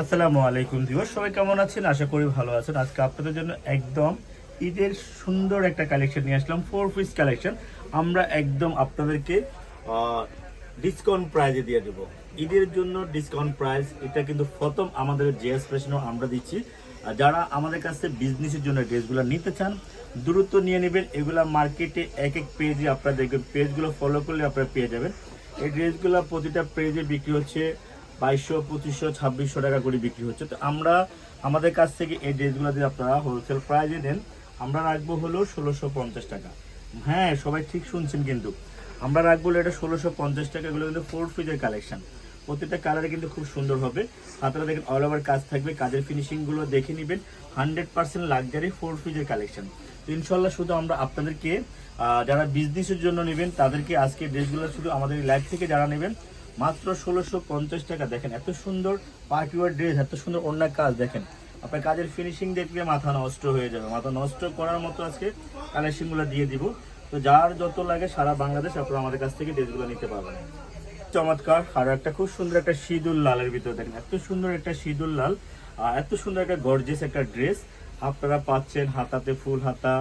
আসসালামু আলাইকুম দিবস সবাই কেমন আছেন? আশা করি ভালো আছেন। আজকে আপনাদের জন্য একদম ঈদের সুন্দর একটা কালেকশন নিয়ে আসলাম ফোর পিস কালেকশন আমরা একদম আপনাদেরকে ডিসকাউন্ট প্রাইজে দিয়ে দেবো। ঈদের জন্য ডিসকাউন্ট প্রাইস এটা কিন্তু প্রথম আমাদের জিএস ফ্যাশনও আমরা দিচ্ছি। যারা আমাদের কাছে বিজনেসের জন্য ড্রেসগুলো নিতে চান, দ্রুত নিয়ে নেবেন। এগুলা মার্কেটে এক এক পেজে আপনারা দেখবেন। পেজগুলো ফলো করলে আপনারা পেয়ে যাবেন। এই ড্রেসগুলো প্রতিটা পেজে বিক্রি হচ্ছে বাইশশো, পঁচিশশো, ছাব্বিশশো টাকা করে বিক্রি হচ্ছে। তো আমরা আমাদের কাছ থেকে এই ড্রেসগুলো যদি আপনারা হোলসেল প্রাইজে দেন। আমরা রাখব হলো ষোলোশো পঞ্চাশ টাকা। হ্যাঁ সবাই ঠিক শুনছেন কিন্তু। আমরা রাখব এটা ষোলোশো পঞ্চাশ টাকা, এগুলো কিন্তু ফোর ফিজের কালেকশন প্রত্যেকটা কালারে কিন্তু খুব সুন্দর হবে। আপনারা দেখেন অল ওভার কাজ থাকবে, কাজের ফিনিশিংগুলো দেখে নেবেন। হান্ড্রেড পার্সেন্ট লাক্সারি ফোর ফিজের কালেকশন তো ইনশাল্লাহ শুধু আমরা আপনাদেরকে যারা বিজনেসের জন্য নেবেন, তাদেরকে আজকে ড্রেসগুলো শুধু আমাদের লাইভ থেকে যারা নেবেন মাত্র ষোলোশো পঞ্চাশ টাকা। দেখেন, এত সুন্দর পার্টিওয়ার ড্রেস এত সুন্দর অন্য কাজ, দেখেন। আপনার কাজের ফিনিশিং দেখলে মাথা নষ্ট হয়ে যাবে। মাথা নষ্ট করার মতো আজকে কালেকশনগুলো দিয়ে দিব। তো যার যত লাগে সারা বাংলাদেশ আপনারা আমাদের কাছ থেকে ড্রেসগুলো নিতে পারবেন। চমৎকার। আর একটা খুব সুন্দর একটা সিঁদুর লালের ভিতরে, দেখেন, এত সুন্দর একটা সিঁদুর লাল। আর এত সুন্দর একটা গর্জেস একটা ড্রেস আপনারা পাচ্ছেন হাতাতে ফুল হাতা,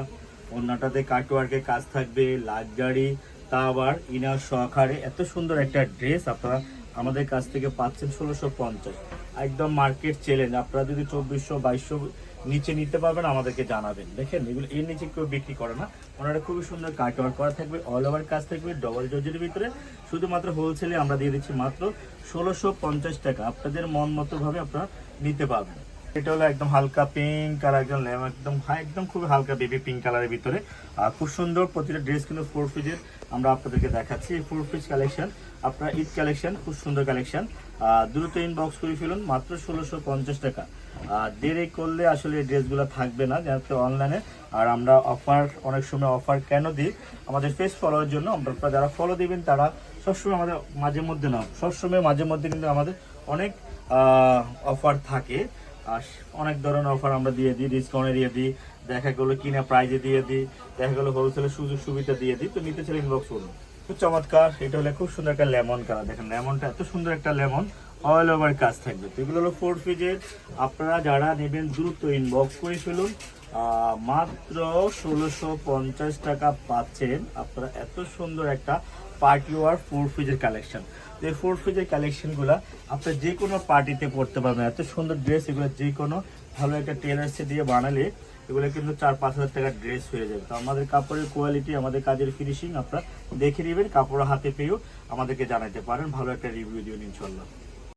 অন্যটাতে কাটওয়ার্কের কাজ থাকবে লাক্সারি তা আবার ইনার সহকারে এত সুন্দর একটা ড্রেস আপনারা আমাদের কাছ থেকে পাচ্ছেন ষোলোশো পঞ্চাশ। একদম মার্কেট চ্যালেঞ্জ আপনারা যদি চব্বিশশো, বাইশশো নিচে নিতে পারবেন, আমাদেরকে জানাবেন। দেখেন, এগুলো এর নিচে কেউ বিক্রি করে না। ওনারা খুবই সুন্দর কাটওয়ার্ক করা থাকবে। অল ওভার কাজ থাকবে ডবল জর্জের ভিতরে। শুধুমাত্র হোলসেলে আমরা দিয়ে দিচ্ছি মাত্র ষোলোশো পঞ্চাশ টাকা। আপনাদের মন মতো ভাবে আপনারা নিতে পারবেন। এটা হলো একদম হালকা পিঙ্ক আর একদম একদম একদম খুবই হালকা বেবি পিঙ্ক কালারের ভিতরে। আর খুব সুন্দর প্রতিটা ড্রেস কিন্তু ফোর পিজের আমরা আপনাদেরকে দেখাচ্ছি। এই ফোর পিস কালেকশন আপনার ঈদ কালেকশন খুব সুন্দর কালেকশন দ্রুত ইনবক্স করে ফেলুন, মাত্র ষোলোশো পঞ্চাশ টাকা। দেরি করলে আসলে এই ড্রেসগুলো থাকবে না যাতে অনলাইনে আর আমরা অফার অনেক সময় অফার কেন দিই? আমাদের ফেস ফলোয়ার জন্য আপনারা যারা ফলো দিবেন, তারা সবসময় আমাদের মাঝে মধ্যে না সবসময় মাঝে মধ্যে কিন্তু আমাদের অনেক অফার থাকে। আর অনেক ধরনের অফার আমরা দিয়ে দিই ডিসকাউন্টে দিয়ে দিই। দেখা গেলো কিনা প্রাইজে দিয়ে দিই, দেখা গেলো হোলসেলের সুযোগ সুবিধা দিয়ে দিই, তো নিতে চাইলে ইনবক্স করুন। খুব চমৎকার, এটা হলো খুব সুন্দর একটা লেমন কালার দেখেন লেমনটা এত সুন্দর একটা লেমন অল ওভার কাজ থাকবে। তো এগুলো হলো ফোর ফিজের আপনারা যারা নেবেন, দ্রুত ইনবক্স করে ফেলুন। মাত্র ষোলোশো পঞ্চাশ টাকা পাচ্ছেন। আপনারা এত সুন্দর একটা পার্টি ওয়ার ফোর ফিজের কালেকশন এই ফোর ফিজের কালেকশনগুলো আপনার যে কোনো পার্টিতে পড়তে পারবেন। এত সুন্দর ড্রেস এগুলো যে কোনো ভালো একটা টেলার্সে দিয়ে বানালে এগুলো কিন্তু চার পাঁচ হাজার টাকার ড্রেস হয়ে যাবে। তো আমাদের কাপড়ের কোয়ালিটি আমাদের কাজের ফিনিশিং আপনারা দেখে নেবেন। কাপড় হাতে পেয়েও আমাদেরকে জানাতে পারেন। ভালো একটা রিভিউ দিন ইনশাল্লাহ